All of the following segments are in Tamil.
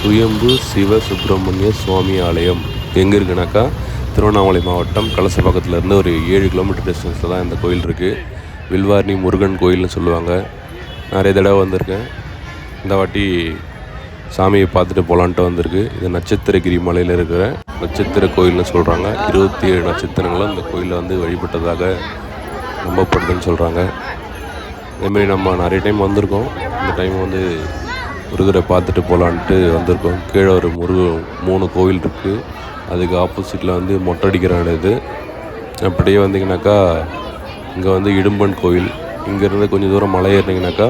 சுயம்பு சிவ சுப்பிரமணிய சுவாமி ஆலயம். எங்கே இருக்குனாக்கா திருவண்ணாமலை மாவட்டம் கலசப்பாக்கத்துல இருந்து ஒரு ஏழு கிலோமீட்டர் டிஸ்டன்ஸில் தான் இந்த கோயில் இருக்குது வில்வார்ணி முருகன் கோயில்னு சொல்லுவாங்க. நிறைய தடவை வந்திருக்கேன். இந்த வாட்டி சாமியை பார்த்துட்டு போகலான்ட்டு வந்திருக்கு. இது நட்சத்திரகிரி மலையில் இருக்கிற நட்சத்திர கோயில்னு சொல்கிறாங்க இருபத்தி ஏழு நட்சத்திரங்களும் இந்த கோயிலில் வந்து வழிபட்டதாக நம்பப்படுதுன்னு சொல்கிறாங்க இதேமாரி நம்ம நிறைய டைம் வந்திருக்கோம். இந்த டைம் வந்து முருகரை பார்த்துட்டு போகலான்ட்டு வந்திருக்கோம். கீழே ஒரு முருக மூணு கோவில் இருக்குது அதுக்கு ஆப்போசிட்டில் வந்து மொட்டை அடிக்கிற இது. அப்படியே வந்தீங்கன்னாக்கா இங்கே வந்து இடும்பன் கோயில் இங்கேருந்து கொஞ்சம் தூரம் மலை ஏறினீங்கனாக்கா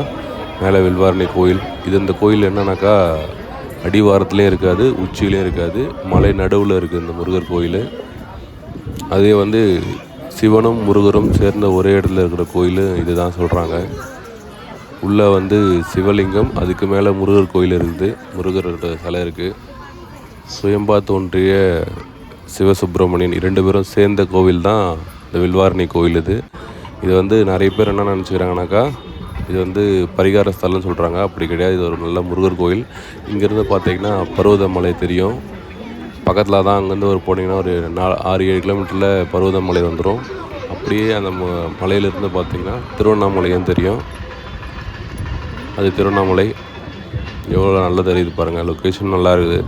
மேலே வில்வாரணி கோயில் இது இந்த கோயில் என்னன்னாக்கா அடிவாரத்துலேயும் இருக்காது உச்சியிலையும் இருக்காது. மலை நடுவில் இருக்குது இந்த முருகர் கோயில். அதே வந்து சிவனும் முருகரும் சேர்ந்த ஒரே இடத்துல இருக்கிற கோயில் இதுதான் சொல்கிறாங்க உள்ளே வந்து சிவலிங்கம் அதுக்கு மேலே முருகர் கோயில் இருக்குது. முருகரோட சிலை இருக்குது சுயம்பா தோன்றிய சிவசுப்பிரமணியன் இரண்டு பேரும் சேர்ந்த கோவில் தான் இந்த வில்வாரணி கோயில் இது. இது வந்து நிறைய பேர் என்ன நினச்சிக்கிறாங்கனாக்கா இது வந்து பரிகார ஸ்தலம்னு சொல்கிறாங்க அப்படி கிடையாது. இது ஒரு நல்ல முருகர் கோயில். இங்கேருந்து பார்த்தீங்கன்னா பருவதமலை தெரியும். பக்கத்தில் தான் அங்கேருந்து ஒரு போனீங்கன்னா ஒரு நாலு ஆறு ஏழு கிலோமீட்டரில் பருவதமலை வந்துடும் அப்படியே அந்த ம மலையிலேருந்து பார்த்தீங்கன்னா திருவண்ணாமலையும் தெரியும். அது திருவண்ணாமலை. எவ்வளோ நல்லா தெரியுது பாருங்கள் லொக்கேஷன் நல்லா இருக்குது.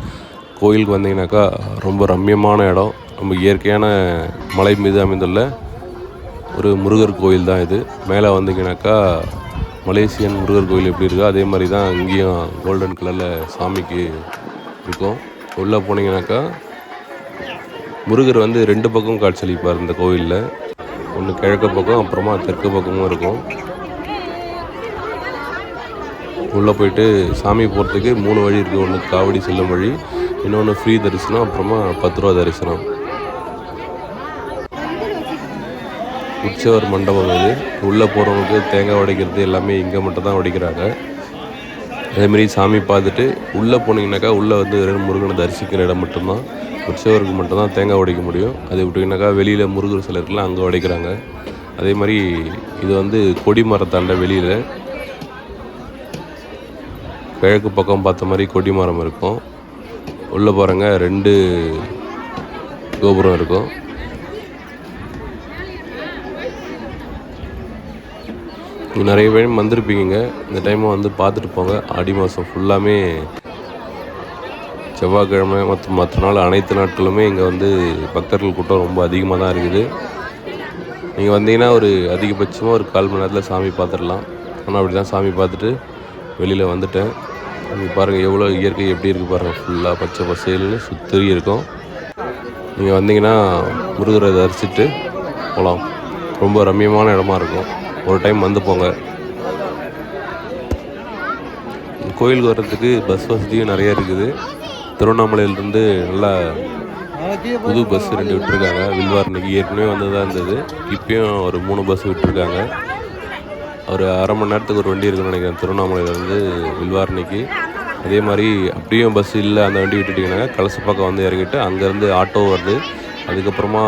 கோயிலுக்கு வந்தீங்கன்னாக்கா ரொம்ப ரம்மியமான இடம் ரொம்ப இயற்கையான மலை மீது அமைந்துள்ள ஒரு முருகர் கோயில் தான் இது. மேலே வந்தீங்கன்னாக்கா மலேசியன் முருகர் கோயில் எப்படி இருக்கோ அதே மாதிரி தான் இங்கேயும் கோல்டன் கலரில் சாமிக்கு இருக்கும். உள்ளே போனீங்கன்னாக்கா முருகர் வந்து ரெண்டு பக்கம் காட்சியளிப்பார் இந்த கோவிலில் ஒன்று கிழக்கு பக்கம் அப்புறமா தெற்கு பக்கமும் இருக்கும். உள்ளே போயிட்டு சாமி போகிறதுக்கு மூணு வழி இருக்குது. ஒன்று காவடி செல்லும் வழி இன்னொன்று ஃப்ரீ தரிசனம் அப்புறமா பத்து ரூபா தரிசனம். உற்சவர் மண்டபம் இது. உள்ளே போகிறவங்களுக்கு தேங்காய் உடைக்கிறது எல்லாமே இங்கே மட்டும் தான் உடைக்கிறாங்க. அதேமாரி சாமி பார்த்துட்டு உள்ளே போனீங்கன்னாக்கா உள்ளே வந்து வெறும் முருகனை தரிசிக்கிற இடம் மட்டும்தான். உற்சவருக்கு மட்டும்தான் தேங்காய் உடைக்க முடியும். அது விட்டிங்கனாக்கா வெளியில் முருகர் சிலருக்குலாம் அங்கே உடைக்கிறாங்க. அதே மாதிரி இது வந்து கொடி மரத்தாண்ட வெளியில். கிழக்கு பக்கம் பார்த்த மாதிரி கொடி மரம் இருக்கும். உள்ளே பாருங்க ரெண்டு கோபுரம் இருக்கும். நிறைய பேர் வந்திருப்பீங்க இந்த டைமும் வந்து பார்த்துட்டு போங்க. ஆடி மாதம் ஃபுல்லாமே செவ்வாய்க்கிழமை மற்ற மற்ற நாள் அனைத்து நாட்களுமே இங்கே வந்து பக்தர்கள் கூட்டம் ரொம்ப அதிகமாக தான் இருக்குது. நீங்கள் வந்தீங்கன்னா ஒரு அதிகபட்சமாக ஒரு கால் மணி நேரத்தில் சாமி பார்த்துடலாம். ஆனால் அப்படி தான் சாமி பார்த்துட்டு வெளியில் வந்துட்டேன். நீங்கள் பாருங்கள் எவ்வளோ இயற்கை எப்படி இருக்குது பாருங்கள் ஃபுல்லாக பச்சை பசேல்னு சுற்றி இருக்கும். நீங்கள் வந்தீங்கன்னா முருகரை தரிசிட்டு போகலாம் ரொம்ப ரம்மியமான இடமா இருக்கும். ஒரு டைம் வந்து போங்க. கோயிலுக்கு வர்றதுக்கு பஸ் வசதியும் நிறைய இருக்குது. திருவண்ணாமலையிலேருந்து நல்லா புது பஸ் ரெண்டு விட்டுருக்காங்க. வில்வாரணிக்கு ஏற்கனவே வந்ததாக இருந்தது. இப்பயும் ஒரு மூணு பஸ் விட்டுருக்காங்க. ஒரு அரை மணி நேரத்துக்கு ஒரு வண்டி இருக்குன்னு நினைக்கிறேன். திருவண்ணாமலையிலேருந்து வில்வாரணிக்கு. அதே மாதிரி அப்படியும் பஸ் இல்லை அந்த வண்டி விட்டுட்டிங்கன்னா கலசப்பாக்கம் வந்து இறங்கிட்டு அங்கேருந்து ஆட்டோ வருது. அதுக்கப்புறமா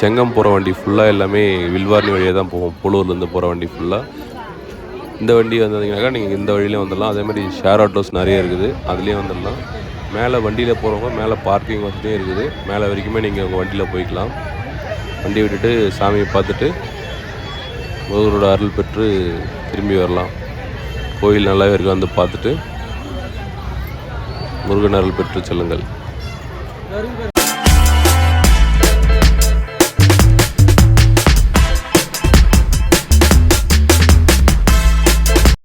செங்கம் போகிற வண்டி ஃபுல்லாக எல்லாமே வில்வாரணி வழியாக தான் போகும். போலூர்லேருந்து போகிற வண்டி ஃபுல்லாக இந்த வண்டி வந்தீங்கன்னாக்கா நீங்கள் இந்த வழியிலே வந்துடலாம். அதே மாதிரி ஷேர் ஆட்டோஸ் நிறைய இருக்குது. அதுலேயும் வந்துடலாம். மேலே வண்டியில் போகிறவங்க மேலே பார்க்கிங் வசதியும் இருக்குது. மேலே வரைக்குமே நீங்கள் உங்கள் வண்டியில் போய்க்கலாம். வண்டி விட்டுட்டு சாமியை பார்த்துட்டு முருகரோட அருள் பெற்று திரும்பி வரலாம். கோயில் நல்லாவே இருக்கு வந்து பார்த்துட்டு முருகன் அருள் பெற்று செல்லுங்கள்.